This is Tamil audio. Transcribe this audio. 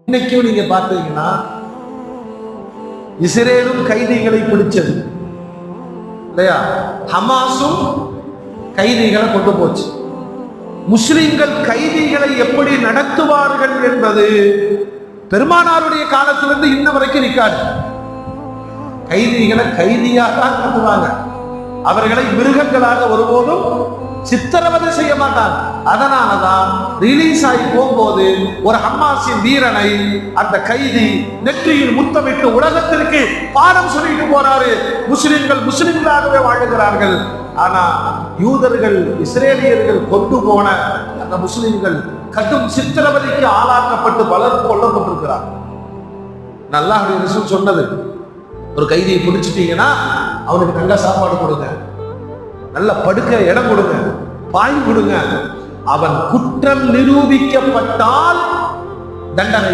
இன்னைக்கும் நீங்க பார்த்தீங்கன்னா இஸ்ரேலும் கைதிகளை பிடிச்சது. இல்லையா? ஹமாஸும் கைதிகளை கொண்டு போச்சு. முஸ்லிம்கள் கைதிகளை எப்படி நடத்துவார்கள் என்பது பெருமானாருடைய காலத்திலிருந்து இன்ன வரைக்கும் நிற்காது. கைதிகளை கைதியாக தான் நடத்துவாங்க. அவர்களை மிருகங்களாக ஒருபோதும் சித்திரவதை செய்ய மாட்டாங்க அதனாலதான் ரிலீஸ் ஆகி போகும்போது ஒரு ஹம்மாசின் வீரனை அந்த கைதி நெற்றியில் முத்தமிட்டு உலகத்திற்கு பாடம் சொல்லிட்டு போறாரு. முஸ்லிம்கள் முஸ்லிம்களாகவே வாழுகிறார்கள். ஆனா யூதர்கள் இஸ்ரேலியர்கள் கொண்டு போன அந்த முஸ்லிம்கள் கடும் சித்திரவதைக்கு ஆளாக்கப்பட்டு வளர்ப்பு கொல்லப்பட்டிருக்கிறார். நல்லா சொன்னது ஒரு கைதியை பிடிச்சிட்டீங்கன்னா அவனுக்கு நல்ல சாப்பாடு கொடுங்க. நல்ல படுக்க இடம் கொடுங்க பாய் கொடுங்க. அவன் குற்றம் நிரூபிக்கப்பட்டால் தண்டனை